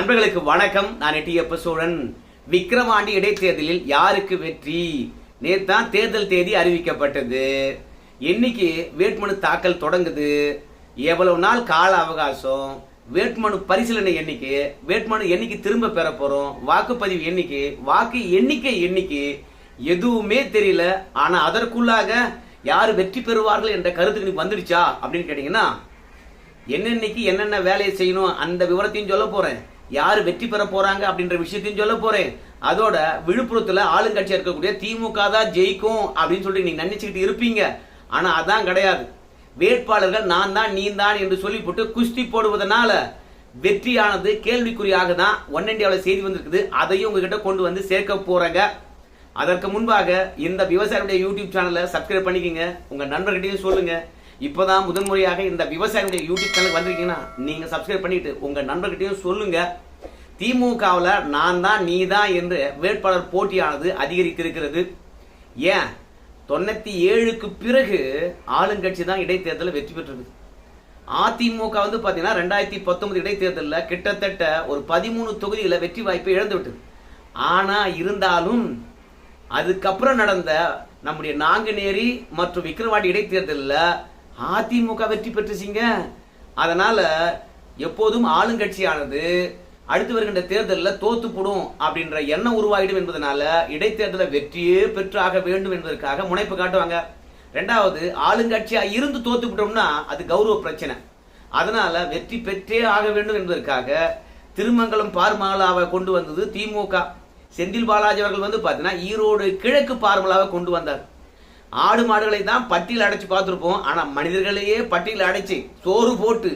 நண்பர்களுக்கு வணக்கம். நான் எட்டியப்ப சோழன். விக்ரவாண்டி இடைத்தேர்தலில் யாருக்கு வெற்றி? நேத்தான் தேர்தல் தேதி அறிவிக்கப்பட்டது. என்னைக்கு வேட்புமனு தாக்கல் தொடங்குது? எவ்வளவு நாள் கால அவகாசம்? வேட்புமனு பரிசீலனை எண்ணிக்கை வேட்புமனு எண்ணிக்கை திரும்ப பெற போறோம்? வாக்குப்பதிவு எண்ணிக்கை வாக்கு எண்ணிக்கை எண்ணிக்கை எதுவுமே தெரியல. ஆனா அதற்குள்ளாக யார் வெற்றி பெறுவார்கள் என்ற கருத்துக்கு நீ வந்துடுச்சா? அப்படின்னு கேட்டீங்கன்னா என்னென்னைக்கு என்னென்ன வேலையை செய்யணும் அந்த விவரத்தையும் சொல்ல போறேன். யார் வெற்றி பெற போறாங்க அப்படின்ற விஷயத்தையும் சொல்ல போறேன். அதோட விழுப்புரத்துல ஆளுங்கட்சியா இருக்கக்கூடிய திமுக தான் ஜெயிக்கும் அப்படின்னு சொல்லிட்டு நீங்க நினைச்சுக்கிட்டு இருப்பீங்க. ஆனா அதான் கிடையாது. வேட்பாளர்கள் நான் தான் நீ தான் என்று சொல்லி போட்டு குஸ்தி போடுவதனால வெற்றியானது கேள்விக்குறியாக தான் ஒன் இண்டியாவில் செய்தி வந்திருக்குது. அதையும் உங்ககிட்ட கொண்டு வந்து சேர்க்க போறேங்க. அதற்கு முன்பாக இந்த விவசாயியுடைய யூடியூப் சேனலை சப்ஸ்கிரைப் பண்ணிக்கோங்க. உங்க நண்பர்கிட்டயும் சொல்லுங்க. இப்போதான் முதன்முறையாக இந்த விவசாயிகளுடைய யூடியூப் சேனல் வந்திருக்கீங்கன்னா நீங்க சப்ஸ்கிரைப் பண்ணிட்டு உங்க நண்பர்கிட்டையும் சொல்லுங்க. திமுகவில் நான் தான் நீ தான் என்று வேட்பாளர் போட்டியானது அதிகரித்திருக்கிறது. ஏன்? தொண்ணூத்தி ஏழுக்கு பிறகு ஆளுங்கட்சி தான் இடைத்தேர்தலில் வெற்றி பெற்றிருக்கு அதிமுக வந்து பார்த்தீங்கன்னா ரெண்டாயிரத்தி பத்தொன்பது இடைத்தேர்தலில் கிட்டத்தட்ட ஒரு பதிமூணு தொகுதியில் வெற்றி வாய்ப்பை இழந்து விட்டது ஆனால் இருந்தாலும் அதுக்கப்புறம் நடந்த நம்முடைய நாங்குநேரி மற்றும் விக்கிரவாண்டி இடைத்தேர்தலில் அதிமுக வெற்றி பெற்றுச்சிங்க. அதனால எப்போதும் ஆளுங்கட்சியானது அடுத்து வருகின்ற தேர்தலில் தோத்துப்படும் அப்படின்ற எண்ணம் உருவாகிடும் என்பதனால இடைத்தேர்தலை வெற்றியே பெற்றாக வேண்டும் என்பதற்காக முனைப்பு காட்டுவாங்க. ரெண்டாவது ஆளுங்கட்சியா இருந்து தோத்து விட்டோம்னா அது கௌரவ பிரச்சனை. அதனால வெற்றி பெற்றே ஆக வேண்டும் என்பதற்காக திருமங்கலம் பார்மலாவை கொண்டு வந்தது திமுக. செந்தில் பாலாஜி அவர்கள் வந்து பார்த்தீங்கன்னா ஈரோடு கிழக்கு பார்மலாவை கொண்டு வந்தார். ஆடு மாடுகளை தான் பட்டியல் அடைச்சு பார்த்துருப்போம். ஆனால் மனிதர்களையே பட்டியல் அடைச்சு சோறு போட்டு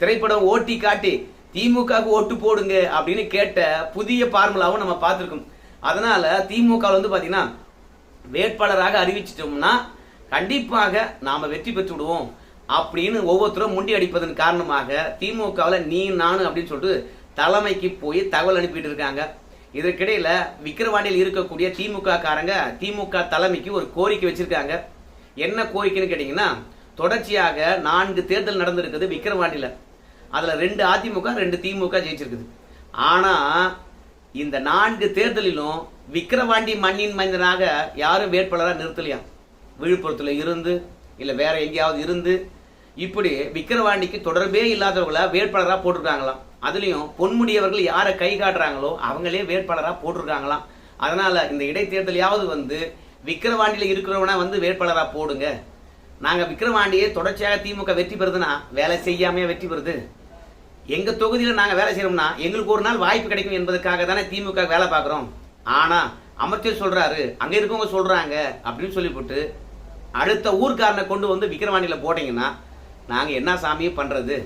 திரைப்படம் ஓட்டி காட்டி திமுகவுக்கு ஓட்டு போடுங்க அப்படின்னு கேட்ட புதிய பார்முலாவும் நம்ம பார்த்துருக்கோம். அதனால திமுகவில் வந்து பார்த்தீங்கன்னா வேட்பாளராக அறிவிச்சிட்டோம்னா கண்டிப்பாக நாம் வெற்றி பெற்று விடுவோம் அப்படின்னு ஒவ்வொருத்தரும் முண்டி அடிப்பதன் காரணமாக திமுகவில் நீ நானு அப்படின்னு சொல்லிட்டு தலைமைக்கு போய் தகவல் அனுப்பிட்டு இருக்காங்க. இதற்கிடையில விக்கிரவாண்டியில் இருக்கக்கூடிய திமுக காரங்க திமுக தலைமைக்கு ஒரு கோரிக்கை வச்சிருக்காங்க. என்ன கோரிக்கைன்னு கேட்டீங்கன்னா தொடர்ச்சியாக நான்கு தேர்தல் நடந்திருக்குது விக்கிரவாண்டியில. அதுல ரெண்டு அதிமுக ரெண்டு திமுக ஜெயிச்சிருக்குது. ஆனா இந்த நான்கு தேர்தலிலும் விக்கிரவாண்டி மண்ணின் மனிதனாக யாரும் வேட்பாளராக நிறுத்தலையா? விழுப்புரத்தில் இருந்து இல்லை வேற எங்கேயாவது இருந்து இப்படி விக்கிரவாண்டிக்கு தொடர்பே இல்லாதவங்கள வேட்பாளராக போட்டிருக்காங்களாம். அதுலேயும் பொன்முடியவர்கள் யாரை கை காட்டுறாங்களோ அவங்களே வேட்பாளராக போட்டிருக்காங்களாம். அதனால் இந்த இடைத்தேர்தலையாவது வந்து விக்கிரவாண்டியில் இருக்கிறவனா வந்து வேட்பாளராக போடுங்க. நாங்கள் விக்கிரவாண்டியே தொடர்ச்சியாக திமுக வெற்றி பெறுதுன்னா வேலை செய்யாமையே வெற்றி பெறுது. எங்கள் தொகுதியில் நாங்கள் வேலை செய்கிறோம்னா எங்களுக்கு ஒரு நாள் வாய்ப்பு கிடைக்கும் என்பதற்காக தானே திமுக வேலை பார்க்குறோம். ஆனால் அமைச்சர் சொல்கிறாரு அங்கே இருக்கவங்க சொல்கிறாங்க அப்படின்னு சொல்லிவிட்டு அடுத்த ஊர்க்காரனை கொண்டு வந்து விக்கிரவாண்டியில் போட்டிங்கன்னா நாங்கள் என்ன சாமியை பண்ணுறது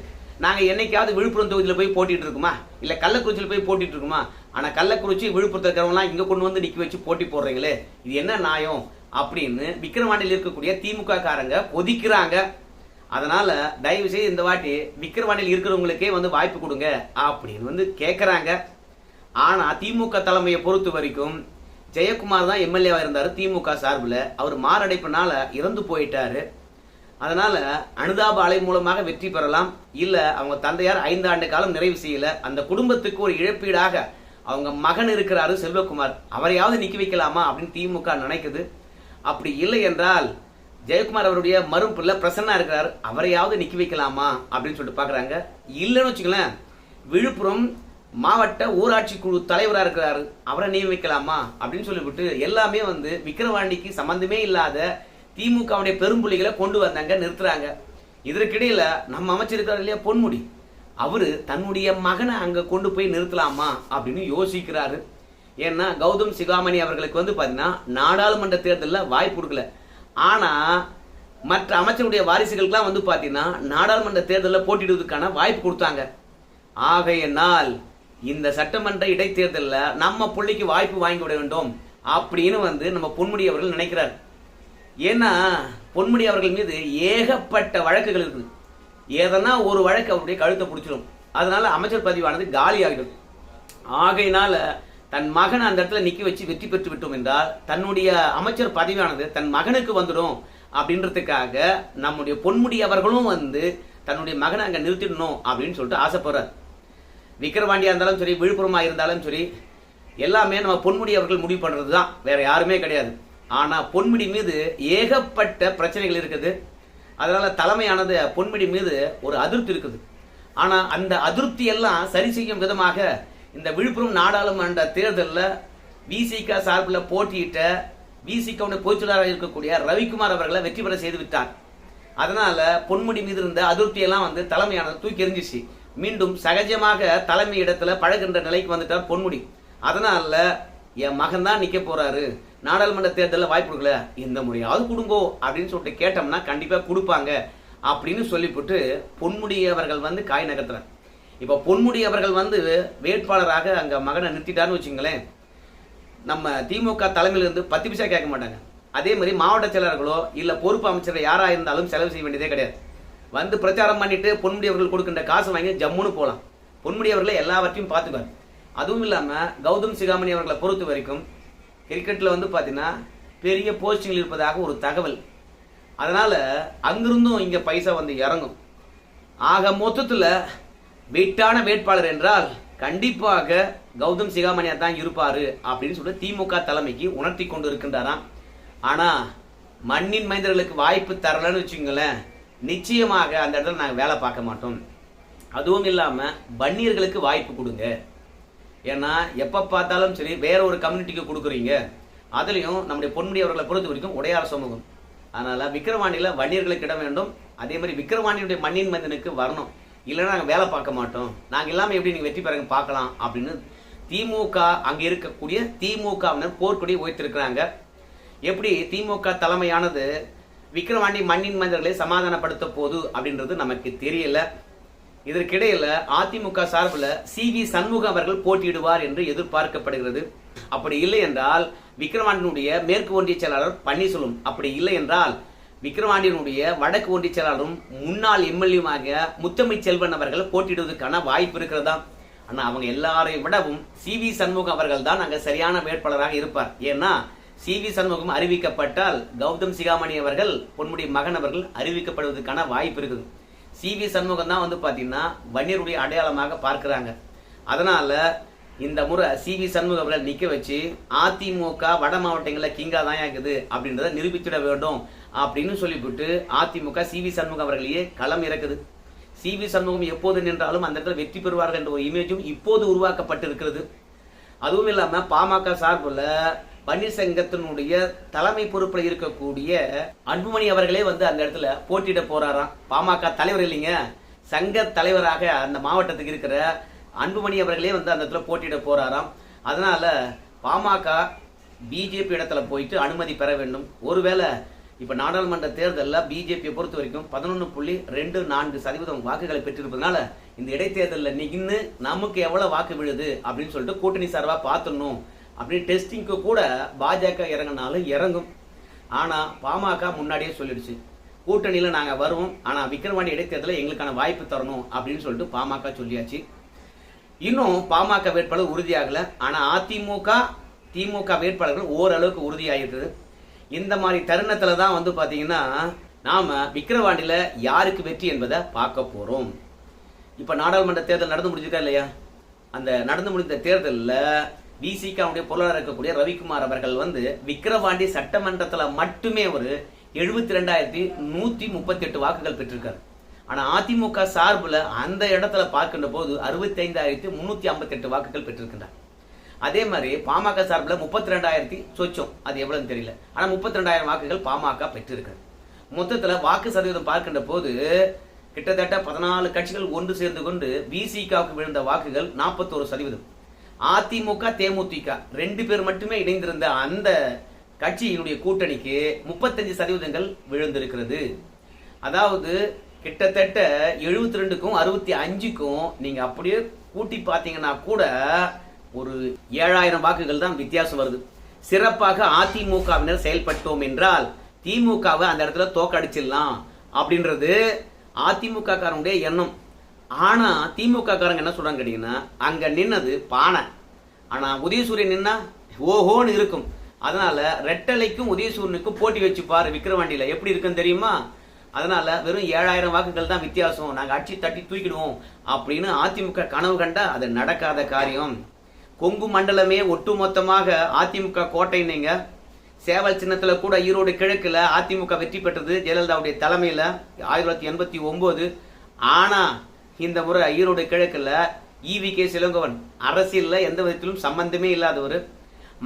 நாங்கள் என்னைக்காவது விழுப்புரம் தொகுதியில் போய் போட்டிட்டு இருக்குமா? இல்லை கள்ளக்குறிச்சியில் போய் போட்டிட்டு இருக்குமா? ஆனால் கள்ளக்குறிச்சி விழுப்புரத்தில் இருக்கிறவங்களாம் இங்கே கொண்டு வந்து நிற்க வச்சு போட்டி போடுறீங்களே இது என்ன நியாயம்? அப்படின்னு விக்கிரவாண்டியில் இருக்கக்கூடிய திமுக காரங்க கொதிக்கிறாங்க. அதனால தயவு செய்து இந்த வாட்டி விக்கிரவாண்டியில் இருக்கிறவங்களுக்கே வந்து வாய்ப்பு கொடுங்க அப்படின்னு வந்து கேட்குறாங்க ஆனால் திமுக தலைமையை பொறுத்த வரைக்கும் ஜெயக்குமார் தான் எம்எல்ஏவாக இருந்தார் திமுக சார்பில். அவர் மாரடைப்புனால இறந்து போயிட்டாரு. அதனால அனுதாப அலை மூலமாக வெற்றி பெறலாம். இல்ல அவங்க தந்தையார் ஐந்து ஆண்டு காலம் நிறைவு செய்யல. அந்த குடும்பத்துக்கு ஒரு இழப்பீடாக அவங்க மகன் இருக்கிறாரு செல்வகுமார். அவரையாவது நிக்க வைக்கலாமா அப்படின்னு திமுக நினைக்குது. அப்படி இல்லை என்றால் ஜெயக்குமார் அவருடைய மறுப்புல பிரசன்னா இருக்கிறார். அவரையாவது நிக்க வைக்கலாமா அப்படின்னு சொல்லிட்டு பாக்குறாங்க. இல்லைன்னு வச்சுங்களேன் விழுப்புரம் மாவட்ட ஊராட்சி குழு தலைவராக இருக்கிறாரு. அவரை நியமிக்கலாமா அப்படின்னு சொல்லிவிட்டு எல்லாமே வந்து விக்கிரவாண்டிக்கு சம்பந்தமே இல்லாத திமுகவுடைய பெரும்புள்ளிகளை கொண்டு வந்தாங்க நிறுத்துறாங்க. இதற்கிடையில நம்ம அமைச்சிருக்கிறார் இல்லையா பொன்முடி. அவரு தன்னுடைய மகனை அங்க கொண்டு போய் நிறுத்தலாமா அப்படின்னு யோசிக்கிறாரு. ஏன்னா கௌதம் சிகாமணி அவர்களுக்கு வந்து பாத்தீங்கன்னா நாடாளுமன்ற தேர்தலில் வாய்ப்பு கொடுக்கல. ஆனா மற்ற அமைச்சருடைய வாரிசுகளுக்கெல்லாம் வந்து பாத்தீங்கன்னா நாடாளுமன்ற தேர்தலில் போட்டிடுவதற்கான வாய்ப்பு கொடுத்தாங்க. ஆகையினால் இந்த சட்டமன்ற இடைத்தேர்தலில் நம்ம பிள்ளைக்கு வாய்ப்பு வாங்கி விட வேண்டும் அப்படின்னு வந்து நம்ம பொன்முடி அவர்கள் நினைக்கிறார். ஏன்னா பொன்முடி அவர்கள் மீது ஏகப்பட்ட வழக்குகள் இருக்குது. ஏதனா ஒரு வழக்கு அவருடைய கழுத்தை பிடிச்சிடும் அதனால அமைச்சர் பதிவானது காலி ஆகிடும். ஆகையினால தன் மகனை அந்த இடத்துல நிக்க வச்சு வெற்றி பெற்று விட்டோம் என்றால் தன்னுடைய அமைச்சர் பதவியானது தன் மகனுக்கு வந்துடும் அப்படின்றதுக்காக நம்முடைய பொன்முடி அவர்களும் வந்து தன்னுடைய மகனை அங்கே நிறுத்திடணும் அப்படின்னு சொல்லிட்டு ஆசைப்படுறார். விக்கிரவாண்டியா இருந்தாலும் சரி விழுப்புரமா இருந்தாலும் சரி எல்லாமே நம்ம பொன்முடி அவர்கள் முடிவு பண்றது தான் வேற யாருமே கிடையாது. ஆனா பொன்முடி மீது ஏகப்பட்ட பிரச்சனைகள் இருக்குது. அதனால தலைமையானது பொன்முடி மீது ஒரு அதிருப்தி இருக்குது. ஆனா அந்த அதிருப்தி எல்லாம் சரி செய்யும் விதமாக இந்த விழுப்புரம் நாடாளுமன்ற தேர்தலில் விசிக சார்பில் போட்டியிட்ட விசிகவுடைய பொதுச்செயலாளராக இருக்கக்கூடிய ரவிக்குமார் அவர்களை வெற்றி பெற செய்து விட்டார். அதனால பொன்முடி மீது இருந்த அதிருப்தி எல்லாம் வந்து தலைமையானது தூக்கி எரிஞ்சிச்சு மீண்டும் சகஜமாக தலைமை இடத்துல பழகின்ற நிலைக்கு வந்துட்டார் பொன்முடி. அதனால என் மகன் தான் நிக்க போறாரு. நாடாளுமன்ற தேர்தலில் வாய்ப்பு கொடுக்கல. இந்த முறையாவது கொடுங்கோ அப்படின்னு சொல்லிட்டு கேட்டோம்னா கண்டிப்பாக கொடுப்பாங்க அப்படின்னு சொல்லிவிட்டு பொன்முடி அவர்கள் வந்து காய் நகர்த்துறார் இப்போ பொன்முடி அவர்கள் வந்து வேட்பாளராக அங்கே மகனை நிறுத்திட்டாருன்னு வச்சுங்களேன் நம்ம திமுக தலைமையிலிருந்து பத்து பைசா கேட்க மாட்டாங்க. அதே மாதிரி மாவட்ட செயலர்களோ இல்லை பொறுப்பு அமைச்சர் யாராக இருந்தாலும் செலவு செய்ய வேண்டியதே கிடையாது. வந்து பிரச்சாரம் பண்ணிட்டு பொன்முடி அவர்கள் கொடுக்கின்ற காசு வாங்கி ஜம்முன்னு போகலாம் பொன்முடி அவர்களை எல்லாவற்றையும் பார்த்துக்குவார் அதுவும் இல்லாமல் கௌதம் சிகாமணி அவர்களை பொறுத்த வரைக்கும் கிரிக்கெட்டில் வந்து பார்த்தீங்கன்னா பெரிய போஸ்டிங்கில் இருப்பதாக ஒரு தகவல். அதனால் அங்கிருந்தும் இங்கே பைசா வந்து இறங்கும். ஆக மொத்தத்தில் வெயிட்டான வேட்பாளர் என்றால் கண்டிப்பாக கௌதம் சிகாமணியா தான் இருப்பார் அப்படின்னு சொல்லிட்டு திமுக தலைமைக்கு உணர்த்தி கொண்டு இருக்கின்றாராம். ஆனால் மண்ணின் மைந்தர்களுக்கு வாய்ப்பு தரலன்னு வச்சுங்களேன் நிச்சயமாக அந்த இடத்துல நாங்கள் வேலை பார்க்க மாட்டோம். அதுவும் இல்லாமல் பன்னீர்களுக்கு வாய்ப்பு கொடுங்க. ஏன்னா எப்போ பார்த்தாலும் சரி வேற ஒரு கம்யூனிட்டிக்கு கொடுக்குறீங்க. அதுலேயும் நம்முடைய பொன்முடி அவர்களை பொறுத்த வரைக்கும் உடையார் சமூகம். அதனால் விக்ரவாணியில் வன்னியர்களுக்கு இடம் வேண்டும். அதே மாதிரி விக்கிரவாண்டியுடைய மண்ணின் மந்தனுக்கு வரணும். இல்லைன்னா நாங்கள் வேலை பார்க்க மாட்டோம். நாங்கள் இல்லாமல் எப்படி நீங்கள் வெற்றி பெறங்க பார்க்கலாம் அப்படின்னு திமுக அங்கே இருக்கக்கூடிய திமுகவினர் போர்க்கொடி உயர்த்திருக்கிறாங்க. எப்படி திமுக தலைமையானது விக்கிரவாண்டி மண்ணின் மனிதர்களை சமாதானப்படுத்த போது அப்படின்றது நமக்கு தெரியல. இதற்கிடையில அதிமுக சார்பில் சி வி சண்முகம் அவர்கள் போட்டியிடுவார் என்று எதிர்பார்க்கப்படுகிறது. அப்படி இல்லை என்றால் விக்ரவாண்டினுடைய மேற்கு ஒன்றிய செயலாளர் பன்னீர்செல்வம் அப்படி இல்லை என்றால் விக்ரவாண்டியனுடைய வடக்கு ஒன்றிய செயலாளரும் முன்னாள் எம்எல்ஏமாக முத்தமை செல்வன் அவர்கள் போட்டியிடுவதற்கான வாய்ப்பு இருக்கிறதா? ஆனால் அவங்க எல்லாரையும் விடவும் சி வி சண்முகம் அவர்கள் தான் அங்கே சரியான வேட்பாளராக இருப்பார். ஏன்னா சி வி சண்முகம் அறிவிக்கப்பட்டால் கௌதம் சிகாமணி அவர்கள் பொன்முடி மகன் அவர்கள் அறிவிக்கப்படுவதற்கான வாய்ப்பு இருக்குது. சிவி சண்முகம் தான் வந்து பார்த்தீங்கன்னா வன்னியருடைய அடையாளமாக பார்க்குறாங்க. அதனால் இந்த முறை சிவி சண்முகம் நிற்க வச்சு அதிமுக வட மாவட்டங்களில் கிங்காக தான் இருக்குது அப்படின்றத நிரூபித்திட வேண்டும் அப்படின்னு சொல்லிவிட்டு அதிமுக சிவி சண்முகம் அவர்களையே களம் இறக்குது. சிவி சண்முகம் எப்போது நின்றாலும் அந்த இடத்துல வெற்றி பெறுவார்கள் என்ற ஒரு இமேஜும் இப்போது உருவாக்கப்பட்டு இருக்கிறது அதுவும் இல்லாமல் பாமக சார்பில் பன்னீர் சங்கத்தினுடைய தலைமை பொறுப்பில் இருக்கக்கூடிய அன்புமணி அவர்களே வந்து அந்த இடத்துல போட்டியிட போறாராம். பாமக தலைவர் இல்லைங்க. சங்க தலைவராக அந்த மாவட்டத்துக்கு இருக்கிற அன்புமணி அவர்களே வந்து அந்த இடத்துல போட்டியிட போறாராம். அதனால பாமக பிஜேபி இடத்துல போயிட்டு அனுமதி பெற வேண்டும். ஒருவேளை இப்போ நாடாளுமன்ற தேர்தலில் பிஜேபியை பொறுத்த வரைக்கும் பதினொன்று புள்ளி ரெண்டு நான்கு சதவீதம் வாக்குகளை பெற்றிருப்பதனால இந்த இடைத்தேர்தலில் நின்று நமக்கு எவ்வளோ வாக்கு விழுது அப்படின்னு சொல்லிட்டு கூட்டணி சார்பாக பார்த்துடணும். அப்படின்னு டெஸ்டிங்க்கு கூட பாஜக இறங்கினாலும் இறங்கும். ஆனால் பாமக முன்னாடியே சொல்லிடுச்சு. கூட்டணியில் நாங்கள் வருவோம். ஆனால் விக்ரவாணி இடைத்தேர்தலில் எங்களுக்கான வாய்ப்பு தரணும் அப்படின்னு சொல்லிட்டு பாமக சொல்லியாச்சு. இன்னும் பாமக வேட்பாளர் உறுதியாகலை. ஆனால் அதிமுக திமுக வேட்பாளர்கள் ஓரளவுக்கு உறுதியாகிருக்குது. இந்த மாதிரி தருணத்தில் தான் வந்து பார்த்தீங்கன்னா நாம் விக்கிரவாண்டியில யாருக்கு வெற்றி என்பதை பார்க்க போகிறோம் இப்போ நாடாளுமன்ற தேர்தல் நடந்து முடிஞ்சிருக்கா இல்லையா? அந்த நடந்து முடிந்த தேர்தலில் விசிகாவுடைய பொருளாளர் இருக்கக்கூடிய ரவிக்குமார் அவர்கள் வந்து விக்கிரவாண்டி சட்டமன்றத்தில் மட்டுமே ஒரு எழுபத்தி ரெண்டாயிரத்தி நூற்றி முப்பத்தி எட்டு வாக்குகள் பெற்றிருக்காரு. ஆனால் அதிமுக சார்பில் அந்த இடத்துல பார்க்கின்ற போது அறுபத்தி ஐந்தாயிரத்தி முன்னூத்தி ஐம்பத்தெட்டு வாக்குகள் பெற்றிருக்கின்றார். அதே மாதிரி பாமக சார்பில் முப்பத்தி ரெண்டாயிரத்தி சொச்சம். அது எவ்வளோன்னு தெரியல. ஆனால் முப்பத்தி ரெண்டாயிரம் வாக்குகள் பாமக பெற்றிருக்கிறது மொத்தத்தில் வாக்கு சதவீதம் பார்க்கின்ற போது கிட்டத்தட்ட பதினாலு கட்சிகள் ஒன்று சேர்ந்து கொண்டு விசிகாவுக்கு விழுந்த வாக்குகள் நாற்பத்தோரு சதவீதம். அதிமுக தேமுதிக ரெண்டு பேர் மட்டுமே இணைந்திருந்த அந்த கட்சியினுடைய கூட்டணிக்கு முப்பத்தஞ்சு சதவீதங்கள் விழுந்திருக்கிறது. அதாவது கிட்டத்தட்ட எழுபத்தி ரெண்டுக்கும் அறுபத்தி அஞ்சுக்கும் நீங்க அப்படியே கூட்டி பார்த்தீங்கன்னா கூட ஒரு ஏழாயிரம் வாக்குகள் தான் வித்தியாசம் வருது. சிறப்பாக அதிமுகவினர் செயல்பட்டோம் என்றால் திமுகவை அந்த இடத்துல தோக்கடிச்சிடலாம் அப்படின்றது அதிமுக காரனுடைய எண்ணம். ஆனா திமுக காரங்க என்ன சொல்றாங்க கேட்டீங்கன்னா அங்க நின்னது பானை. ஆனா உதயசூரியன் நின்னா ஓஹோன்னு இருக்கும். அதனால ரெட்டலைக்கும் உதயசூரியனுக்கும் போட்டி வச்சு பாரு விக்கிரவாண்டியில. எப்படி இருக்குன்னு தெரியுமா? அதனால வெறும் ஏழாயிரம் வாக்குகள் தான் வித்தியாசம். நாங்க அடிச்சு தட்டி தூக்கிடுவோம் அப்படின்னு அதிமுக கனவு கண்டா அது நடக்காத காரியம். கொங்கு மண்டலமே ஒட்டுமொத்தமாக அதிமுக கோட்டை நீங்க. சேவல் சின்னத்துல கூட ஈரோடு கிழக்குல அதிமுக வெற்றி பெற்றது ஜெயலலிதாவுடைய தலைமையில ஆயிரத்தி தொள்ளாயிரத்தி எண்பத்தி ஒன்பது ஆனா இந்த முறை ஈரோடு கிழக்குல ஈவி கே சிலங்கவன். அரசியல்ல எந்த விதத்திலும் சம்பந்தமே இல்லாதவர்.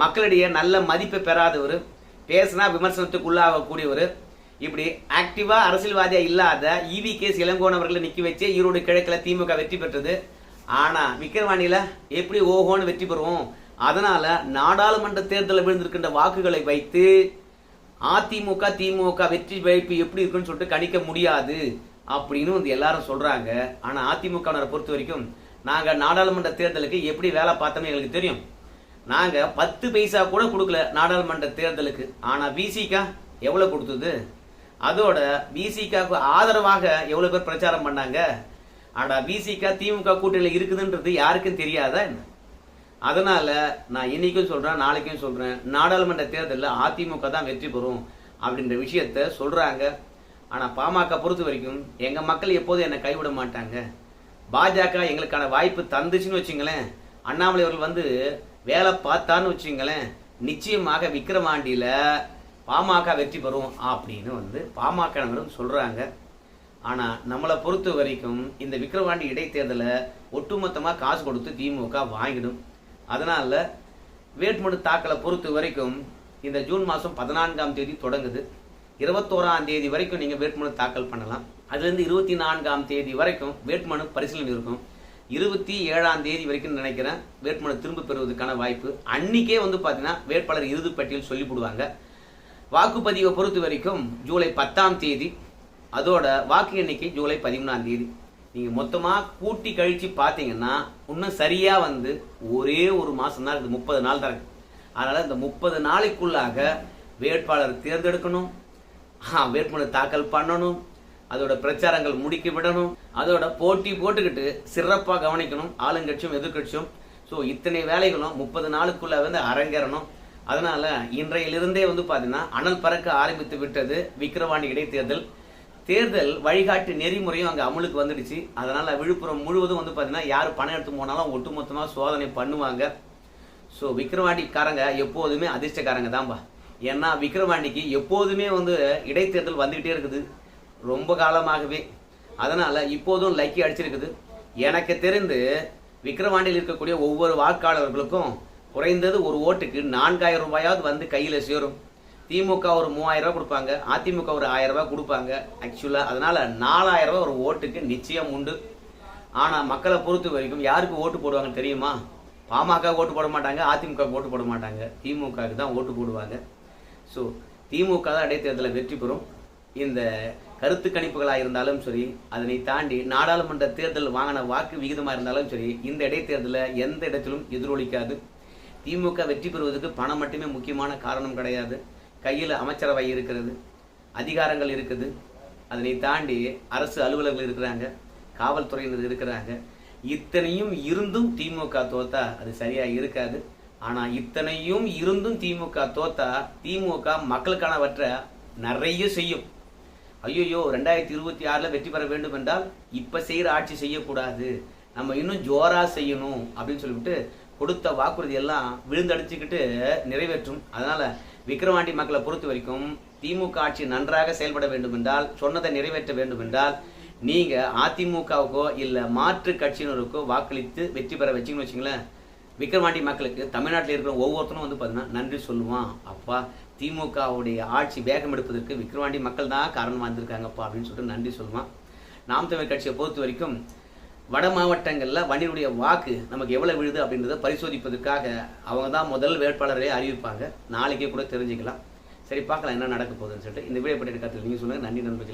மக்களிடையே நல்ல மதிப்பை பெறாதவர். பேசினா விமர்சனத்துக்கு உள்ளாகக்கூடியவர். இப்படி ஆக்டிவா அரசியல்வாதியா இல்லாத ஈவி கே இளங்கோன் அவர்களை நிக்க வச்சு ஈரோடு கிழக்கில் திமுக வெற்றி பெற்றது. ஆனா விக்கிரவாணியில எப்படி ஓஹோன்னு வெற்றி பெறுவோம்? அதனால நாடாளுமன்ற தேர்தலில் விழுந்திருக்கின்ற வாக்குகளை வைத்து அதிமுக திமுக வெற்றி வாய்ப்பு எப்படி இருக்குன்னு சொல்லிட்டு கணிக்க முடியாது. அப்படின்னு வந்து எல்லாரும் சொல்றாங்க. ஆனா அதிமுகவினரை பொறுத்த வரைக்கும் நாங்க நாடாளுமன்ற தேர்தலுக்கு எப்படி வேலை பார்த்தோம்னு எங்களுக்கு தெரியும். நாங்க பத்து பைசா கூட கொடுக்கல நாடாளுமன்ற தேர்தலுக்கு. ஆனா பிசிகா எவ்வளவு கொடுத்தது? அதோட பிசிகாவுக்கு ஆதரவாக எவ்வளவு பேர் பிரச்சாரம் பண்ணாங்க? ஆனா பிசிகா திமுக கூட்டணியில் இருக்குதுன்றது யாருக்கும் தெரியாதா என்ன? அதனால நான் இன்னைக்கும் சொல்றேன் நாளைக்கும் சொல்றேன். நாடாளுமன்ற தேர்தலில் அதிமுக தான் வெற்றி பெறும் அப்படின்ற விஷயத்த சொல்றாங்க. ஆனால் பாமக பொறுத்த வரைக்கும் எங்கள் மக்கள் எப்போதும் என்னை கைவிட மாட்டாங்க. பாஜக எங்களுக்கான வாய்ப்பு தந்துச்சுன்னு வச்சுங்களேன். அண்ணாமலை அவர்கள் வந்து வேலை பார்த்தான்னு வச்சுங்களேன். நிச்சயமாக விக்ரமாண்டியில் பாமக வெற்றி பெறும் அப்படின்னு வந்து பாமகவினரும் சொல்கிறாங்க ஆனால் நம்மளை பொறுத்த வரைக்கும் இந்த விக்கிரவாண்டி இடைத்தேர்தலை ஒட்டுமொத்தமாக காசு கொடுத்து திமுக வாங்கிடும். அதனால் வேட்புமனு தாக்கலை பொறுத்த வரைக்கும் இந்த ஜூன் மாதம் பதினான்காம் தேதி தொடங்குது. இருபத்தோராம் தேதி வரைக்கும் நீங்கள் வேட்புமனு தாக்கல் பண்ணலாம். அதுலேருந்து இருபத்தி நான்காம் தேதி வரைக்கும் வேட்புமனு பரிசீலனை இருக்கும். இருபத்தி ஏழாம் தேதி வரைக்கும் நினைக்கிறேன் வேட்புமனு திரும்ப பெறுவதற்கான வாய்ப்பு. அன்னைக்கே வந்து பார்த்தீங்கன்னா வேட்பாளர் இறுதி பட்டியல் சொல்லி போடுவாங்க. வாக்குப்பதிவை பொறுத்த வரைக்கும் ஜூலை பத்தாம் தேதி அதோட வாக்கு எண்ணிக்கை ஜூலை பதிமூணாம் தேதி. நீங்கள் மொத்தமாக கூட்டி கழித்து பார்த்தீங்கன்னா இன்னும் சரியாக வந்து ஒரே ஒரு மாதம் தான் இருக்குது. முப்பது நாள் தான் இருக்குது. அதனால் இந்த முப்பது நாளைக்குள்ளாக வேட்பாளர் தேர்ந்தெடுக்கணும். வேட்புமனு தாக்கல் பண்ணணும். அதோட பிரச்சாரங்கள் முடிக்க விடணும். அதோட போட்டி போட்டுக்கிட்டு சிறப்பாக கவனிக்கணும். ஆளுங்கட்சியும் எதிர்கட்சியும் ஸோ இத்தனை வேலைகளும் முப்பது நாளுக்குள்ள வந்து அரங்கேறணும். அதனால இன்றையிலிருந்தே வந்து பார்த்தீங்கன்னா அனல் பறக்க ஆரம்பித்து விட்டது விக்கிரவாணி இடைத்தேர்தல். தேர்தல் வழிகாட்டு நெறிமுறையும் அங்கே அமலுக்கு வந்துடுச்சு. அதனால விழுப்புரம் முழுவதும் வந்து பார்த்தீங்கன்னா யார் பணம் எடுத்து போனாலும் ஒட்டுமொத்தமாக சோதனை பண்ணுவாங்க. ஸோ விக்ரவாண்டிக்காரங்க எப்போதுமே அதிர்ஷ்டக்காரங்க தான்பா. ஏன்னா விக்ரவாண்டிக்கு எப்போதுமே வந்து இடைத்தேர்தல் வந்துக்கிட்டே இருக்குது. ரொம்ப காலமாகவே. அதனால் இப்போதும் லக்கி அடிச்சிருக்குது. எனக்கு தெரிந்து விக்ரவாண்டியில் இருக்கக்கூடிய ஒவ்வொரு வாக்காளர்களுக்கும் குறைந்தது ஒரு ஓட்டுக்கு நான்காயிரம் ரூபாயாவது வந்து கையில் சேரும். திமுக ஒரு மூவாயிரம் ரூபாய் கொடுப்பாங்க. அதிமுக ஒரு ஆயிரம் ரூபாய் கொடுப்பாங்க. ஆக்சுவலாக அதனால நாலாயிரம் ரூபாய் ஒரு ஓட்டுக்கு நிச்சயம் உண்டு. ஆனால் மக்களை பொறுத்த வரைக்கும் யாருக்கு ஓட்டு போடுவாங்கன்னு தெரியுமா? பாமக ஓட்டு போட மாட்டாங்க அதிமுக ஓட்டு போட மாட்டாங்க. திமுகவுக்கு தான் ஓட்டு போடுவாங்க. ஸோ திமுக தான் இடைத்தேர்தலில் வெற்றி பெறும். இந்த கருத்து கணிப்புகளாக இருந்தாலும் சரி அதனை தாண்டி நாடாளுமன்ற தேர்தல் வாங்கின வாக்கு விகிதமாக இருந்தாலும் சரி இந்த இடைத்தேர்தலில் எந்த இடத்திலும் எதிரொலிக்காது. திமுக வெற்றி பெறுவதற்கு பணம் மட்டுமே முக்கியமான காரணம் கிடையாது. கையில் அமைச்சரவை இருக்கிறது அதிகாரங்கள் இருக்குது. அதனை தாண்டி அரசு அலுவலர்கள் இருக்கிறாங்க காவல்துறையினர் இருக்கிறாங்க. இத்தனையும் இருந்தும் திமுக தோத்தா அது சரியாக இருக்காது. ஆனா இத்தனையும் இருந்தும் திமுக தோத்தா திமுக மக்களுக்கானவற்றை நிறைய செய்யும். ஐயோயோ ரெண்டாயிரத்தி இருபத்தி ஆறுல வெற்றி பெற வேண்டும் என்றால் இப்ப செய்யற ஆட்சி செய்யக்கூடாது. நம்ம இன்னும் ஜோரா செய்யணும் அப்படின்னு சொல்லிவிட்டு கொடுத்த வாக்குறுதி எல்லாம் விழுந்தடிச்சுக்கிட்டு நிறைவேற்றும். அதனால விக்கிரவாண்டி மக்களை பொறுத்த வரைக்கும் திமுக ஆட்சி நன்றாக செயல்பட வேண்டும் என்றால் சொன்னதை நிறைவேற்ற வேண்டும் என்றால் நீங்க அதிமுகவுக்கோ இல்ல மாற்று கட்சியினருக்கோ வாக்களித்து வெற்றி பெற வச்சிங்கன்னு வச்சுங்களேன் விக்கிரவாண்டி மக்களுக்கு தமிழ்நாட்டில் இருக்கிற ஒவ்வொருத்தரும் வந்து பார்த்தீங்கன்னா நன்றி சொல்லுவான். அப்பா திமுகவுடைய ஆட்சி வேகம் எடுப்பதற்கு விக்கிரவாண்டி மக்கள் தான் காரணமாக இருந்திருக்காங்கப்பா அப்படின்னு சொல்லிட்டு நன்றி சொல்லுவான். நாம் தமிழ் கட்சியை பொறுத்த வரைக்கும் வட மாவட்டங்களில் வண்டியுடைய வாக்கு நமக்கு எவ்வளோ விழுது அப்படின்றத பரிசோதிப்பதற்காக அவங்க தான் முதல் வேட்பாளரே அறிவிப்பாங்க. நாளைக்கே கூட தெரிஞ்சுக்கலாம். சரி பார்க்கலாம் என்ன நடக்க போகுதுன்னு சொல்லிட்டு இந்த வீடியோ பற்றி கருத்தில் நீங்கள் சொல்லுங்கள் நன்றி நண்பர்கள்.